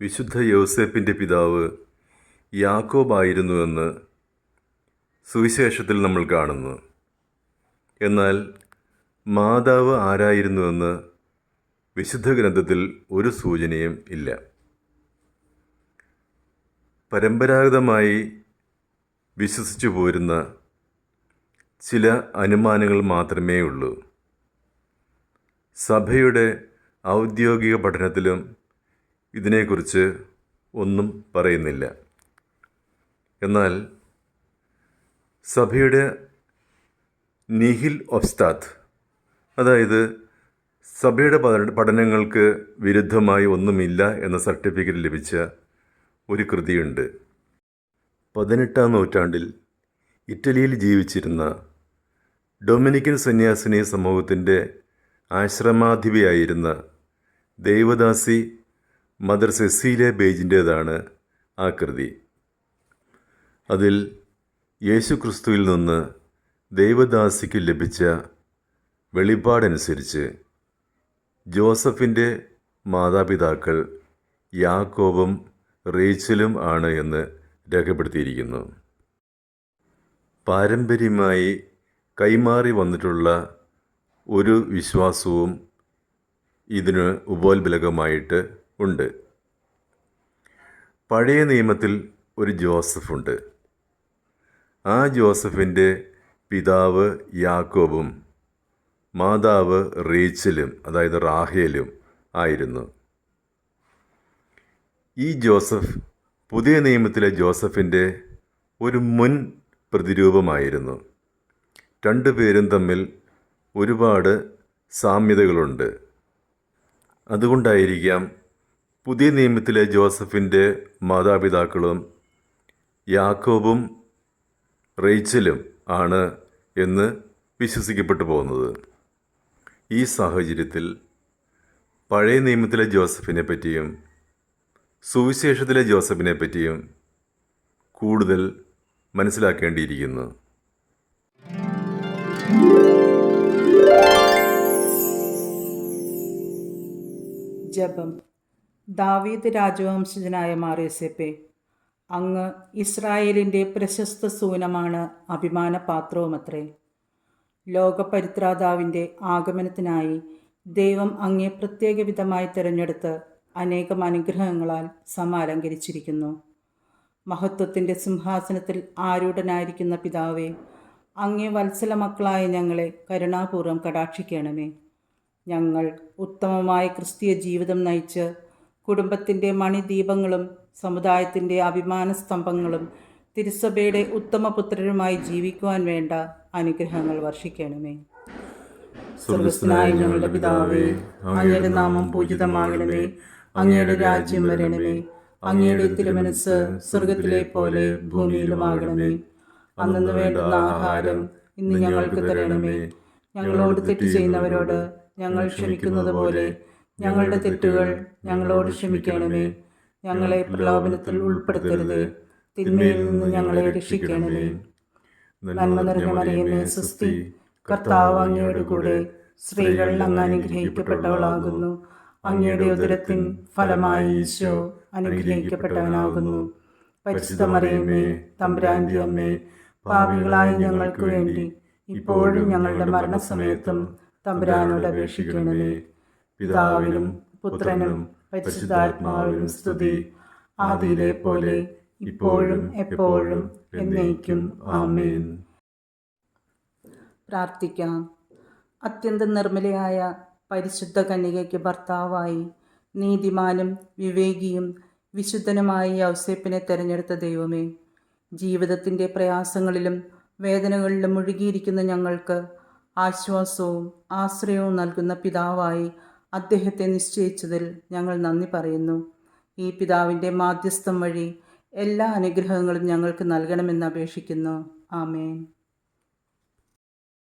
വിശുദ്ധ യോസേപ്പിന്റെ പിതാവ് യാക്കോബായിരുന്നുവെന്ന് സുവിശേഷത്തിൽ നമ്മൾ കാണുന്നു. എന്നാൽ മാതാവ് ആരായിരുന്നുവെന്ന് വിശുദ്ധ ഗ്രന്ഥത്തിൽ ഒരു സൂചനയും ഇല്ല. പരമ്പരാഗതമായി വിശ്വസിച്ചു പോരുന്ന ചില അനുമാനങ്ങൾ മാത്രമേ ഉള്ളൂ സഭയുടെ ഔദ്യോഗിക പഠനത്തിലും ഇതിനെക്കുറിച്ച് ഒന്നും പറയുന്നില്ല. എന്നാൽ സഭയുടെ നിഹിൽ ഒബ്സ്താത്ത് അതായത് സഭയുടെ പഠ- പഠനങ്ങൾക്ക് വിരുദ്ധമായി ഒന്നുമില്ല എന്ന സർട്ടിഫിക്കറ്റ് ലഭിച്ച ഒരു കൃതിയുണ്ട്. പതിനെട്ടാം നൂറ്റാണ്ടിൽ ഇറ്റലിയിൽ ജീവിച്ചിരുന്ന ഡൊമിനിക്കൻ സന്യാസിനി സമൂഹത്തിന്റെ ആശ്രമാധിപയായിരുന്ന ദൈവദാസി മദർ സെസീലിയ ബേജിന്റേതാണ് ആ കൃതി അതിൽ യേശു ക്രിസ്തുവിൽ നിന്ന് ദൈവദാസിക്ക് ലഭിച്ച വെളിപാടനുസരിച്ച് ജോസഫിന്റെ മാതാപിതാക്കൾ യാക്കോബും റേച്ചലും ആണ് എന്ന് രേഖപ്പെടുത്തിയിരിക്കുന്നു. പാരമ്പര്യമായി കൈമാറി വന്നിട്ടുള്ള ഒരു വിശ്വാസവും ഇതിന് ഉപോത്ബലകമായിട്ട് ഉണ്ട്. പഴയ നിയമത്തിൽ ഒരു ജോസഫുണ്ട്. ആ ജോസഫിന്റെ പിതാവ് യാക്കോബും മാതാവ് റീച്ചലും അതായത് റാഹേലും ആയിരുന്നു. ഈ ജോസഫ് പുതിയ നിയമത്തിലെ ജോസഫിന്റെ ഒരു മുൻ പ്രതിരൂപമായിരുന്നു. രണ്ടു പേരും തമ്മിൽ ഒരുപാട് സാമ്യതകളുണ്ട്. അതുകൊണ്ടായിരിക്കാം പുതിയ നിയമത്തിലെ ജോസഫിന്റെ മാതാപിതാക്കളും യാക്കോബും റേച്ചലും ആണ് എന്ന് വിശ്വസിക്കപ്പെട്ടു പോകുന്നത്. ഈ സാഹചര്യത്തിൽ പഴയ നിയമത്തിലെ ജോസഫിനെ പറ്റിയും സുവിശേഷത്തിലെ ജോസഫിനെ പറ്റിയും കൂടുതൽ മനസ്സിലാക്കേണ്ടിയിരിക്കുന്നു. ജപം. ദാവീദ് രാജവംശജനായ മാറിയസെപ്പെ അങ്ങ് ഇസ്രായേലിന്റെ പ്രശസ്ത സൂനമാണ് അഭിമാനപാത്രവുമത്രേ. ലോകപരിത്രാതാവിന്റെ ആഗമനത്തിനായി ദൈവം അങ്ങേ പ്രത്യേക വിധമായി തിരഞ്ഞെടുത്ത് അനേകം അനുഗ്രഹങ്ങളാൽ സമാലങ്കരിച്ചിരിക്കുന്നു. മഹത്വത്തിന്റെ സിംഹാസനത്തിൽ ആരൂഢനായിരിക്കുന്ന പിതാവേ അങ്ങേ വത്സല മക്കളായ ഞങ്ങളെ കരുണാപൂർവം കടാക്ഷിക്കണമേ. ഞങ്ങൾ ഉത്തമമായ ക്രിസ്തീയ ജീവിതം നയിച്ച് കുടുംബത്തിന്റെ മണിദീപങ്ങളും സമുദായത്തിന്റെ അഭിമാന സ്തംഭങ്ങളും തിരുസഭയുടെ ഉത്തമപുത്രരുമായി ജീവിക്കുവാൻ വേണ്ട അനുഗ്രഹങ്ങൾ വർഷിക്കണമേ. സ്വർഗസ്ഥനായ ഞങ്ങളുടെ പിതാവേ അങ്ങയുടെ നാമം പൂജിതമാകണമേ. അങ്ങയുടെ രാജ്യം വരണമേ. അങ്ങയുടെ തിരുമനസ് സ്വർഗത്തിലെ പോലെ ഭൂമിയിലുമാകണമേ. അന്നു വേണ്ടുന്ന ആഹാരം ഇന്ന് ഞങ്ങൾക്ക് തരണമേ. ഞങ്ങളോട് തെറ്റ് ചെയ്യുന്നവരോട് ഞങ്ങൾ ക്ഷമിക്കുന്നത് പോലെ ഞങ്ങളുടെ തെറ്റുകൾ ഞങ്ങളോട് ക്ഷമിക്കണമേ. ഞങ്ങളെ പ്രലോഭനത്തിൽ ഉൾപ്പെടുത്തരുത്. തിന്മയിൽ നിന്ന് ഞങ്ങളെ രക്ഷിക്കണമേ. നന്മ നിറഞ്ഞ മറിയമേ സുസ്തി കർത്താവ് അങ്ങയുടെ കൂടെ സ്ത്രീകൾ അങ്ങ് അനുഗ്രഹിക്കപ്പെട്ടവളാകുന്നു. അങ്ങയുടെ ഉദരത്തിൻ ഫലമായി ഈശോ അനുഗ്രഹിക്കപ്പെട്ടവനാകുന്നു. പരിശുദ്ധ മറിയമേ തമ്പുരാന്റെ അമ്മേ പാപികളായ ഞങ്ങൾക്ക് വേണ്ടി ഇപ്പോഴും ഞങ്ങളുടെ മരണസമയത്തും തമ്പുരാനോട് അപേക്ഷിക്കണമേ. പിതാവിനും പുത്രനും പരിശുദ്ധാത്മാവിനും സ്തുതി. ആദിയിലെ പോലെ ഇപ്പോഴും എപ്പോഴും എന്നേക്കും. ആമേൻ. പ്രാർത്ഥിക്കാം. അത്യന്തം നിർമ്മലയായ പരിശുദ്ധ കന്യകയ്ക്ക് ഭർത്താവായി നീതിമാനും വിവേകിയും വിശുദ്ധനുമായി യൗസേപ്പിനെ തിരഞ്ഞെടുത്ത ദൈവമേ ജീവിതത്തിന്റെ പ്രയാസങ്ങളിലും വേദനകളിലും മുഴുകിയിരിക്കുന്ന ഞങ്ങൾക്ക് ആശ്വാസവും ആശ്രയവും നൽകുന്ന പിതാവായി അദ്ദേഹത്തെ നിശ്ചയിച്ചതിൽ ഞങ്ങൾ നന്ദി പറയുന്നു. ഈ പിതാവിന്റെ മാധ്യസ്ഥം വഴി എല്ലാ അനുഗ്രഹങ്ങളും ഞങ്ങൾക്ക് നൽകണമെന്ന് അപേക്ഷിക്കുന്നു. ആമേൻ.